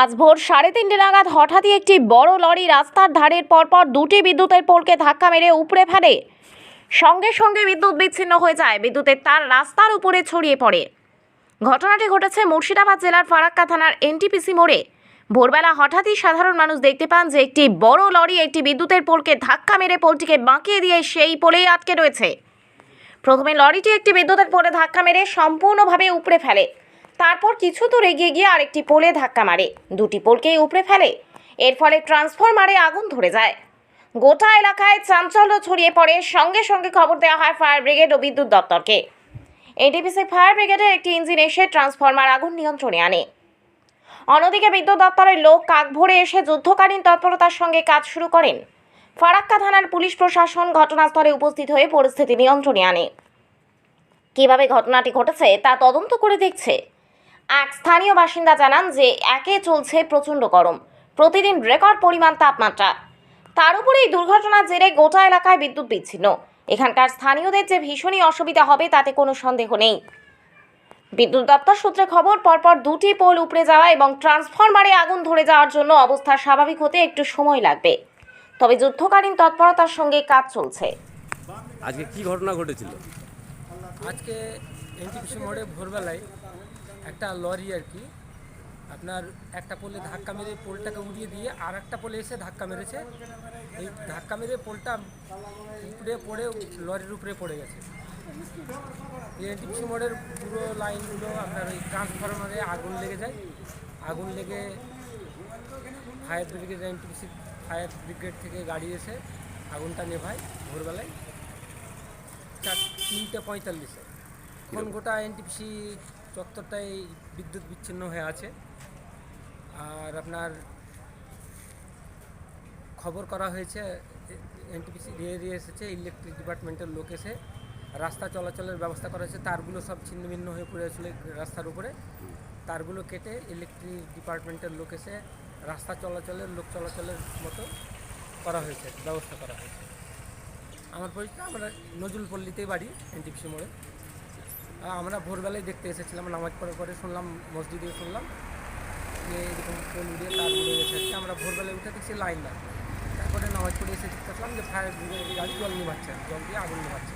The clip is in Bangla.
আজ ভোর সাড়ে তিনটে নাগাদ হঠাৎই একটি বড় লরি রাস্তার ধারের পরপর দুটি বিদ্যুতের পোলকে ধাক্কা মেরে উপড়ে ফেলে। সঙ্গে সঙ্গে বিদ্যুৎ বিচ্ছিন্ন হয়ে যায়। বিদ্যুতের তার রাস্তার উপরে ছড়িয়ে পড়ে। ঘটনাটি ঘটেছে মুর্শিদাবাদ জেলার ফারাক্কা থানার এনটিপিসি মোড়ে। ভোরবেলা হঠাৎই সাধারণ মানুষ দেখতে পান যে একটি বড় লরি একটি বিদ্যুতের পোলকে ধাক্কা মেরে পোলটিকে বাঁকিয়ে দিয়ে সেই পোলেই আটকে রয়েছে। প্রথমে লরিটি একটি বিদ্যুতের পোলে ধাক্কা মেরে সম্পূর্ণভাবে উপড়ে ফেলে। তারপর কিছু দূর এগিয়ে গিয়ে আরেকটি পোলে ধাক্কা মারে। দুটি পোলকেই উপড়ে ফেলে। এর ফলে ট্রান্সফরমারে আগুন ধরে যায়। গোটা এলাকায় চাঞ্চল্য ছড়িয়ে পড়ে। সঙ্গে সঙ্গে খবর দেওয়া হয় ফায়ার ব্রিগেড ও বিদ্যুৎ দপ্তরকে। এডিপিসি ফায়ার ব্রিগেডের একটি ইঞ্জিন এসে ট্রান্সফরমার আগুন নিয়ন্ত্রণে আনে। অন্যদিকে বিদ্যুৎ দপ্তরের লোক কাক ভরে এসে যুদ্ধকালীন তৎপরতার সঙ্গে কাজ শুরু করেন। ফারাক্কা থানার পুলিশ প্রশাসন ঘটনাস্থলে উপস্থিত হয়ে পরিস্থিতি নিয়ন্ত্রণে আনে। কীভাবে ঘটনাটি ঘটেছে তা তদন্ত করে দেখছে এক স্থানীয় বাসিন্দা জানান যে একে চলছে প্রচণ্ড গরম। প্রতিদিন রেকর্ড পরিমাণ তাপমাত্রা। তার উপরে এই দুর্ঘটনার জেরে গোটা এলাকায় বিদ্যুৎ বিচ্ছিন্ন। এখানকার স্থানীয়দের যে ভীষণই অসুবিধা হবে তাতে কোনো সন্দেহ নেই। বিদ্যুৎ দপ্তর সূত্রে খবর পরপর দুটি পোল উপড়ে যাওয়া এবং ট্রান্সফরমারে আগুন ধরে যাওয়ার জন্য অবস্থা স্বাভাবিক হতে একটু সময় লাগবে। তবে যুদ্ধকালীন তৎপরতার সঙ্গে কাজ চলছে। আজকে কি ঘটনা ঘটেছিল? আজকে এনটিপিসি মোড়ে ভোরবেলায় একটা লরি আর কি। আপনার একটা পোলে ধাক্কা মেরে পোলটাকে উড়িয়ে দিয়ে আর একটা পোলে এসে ধাক্কা মেরেছে। এই ধাক্কা মেরে পোলটা উপরে পড়ে লরির উপরে পড়ে গেছে। এই এনটিপিসি মোড়ের পুরো লাইনগুলো আপনার ওই ট্রান্সফরমারে আগুন লেগে যায়। আগুন লেগে fire brigade NTPC fire brigade থেকে গাড়ি এসে আগুনটা নেভায় ভোরবেলায়। চার তিনটে পঁয়তাল্লিশে। এখন গোটা এনটিপিসি চত্বরটাই বিদ্যুৎ বিচ্ছিন্ন হয়ে আছে। আর আপনার খবর করা হয়েছে এনটিপিসি দিয়ে এসেছে, ইলেকট্রিক ডিপার্টমেন্টের লোক এসে রাস্তা চলাচলের ব্যবস্থা করা হয়েছে। তারগুলো সব ছিন্ন ভিন্ন হয়ে পড়ে ছিল রাস্তার উপরে। তারগুলো কেটে ইলেকট্রিক ডিপার্টমেন্টের লোক এসে রাস্তা চলাচলের, লোক চলাচলের মতো করা হয়েছে, ব্যবস্থা করা হয়েছে। আমার পরিচয় আমরা নজরুল পল্লীতেই বাড়ি, এনটিপিসি মোড়ে। আমরা ভোরবেলায় দেখতে এসেছিলাম, নামাজ পড়ার পরে শুনলাম মসজিদে শুনলাম। যে এরকম পোল উড়িয়ে তার উড়ে গেছে আমরা ভোরবেলায় উঠে দেখছি লাইন না। তারপরে নামাজ পড়ে এসে দেখতে পেলাম যে ফায়ার গাড়ি জল নিভাচ্ছে, জল দিয়ে আগুন নিভাচ্ছে।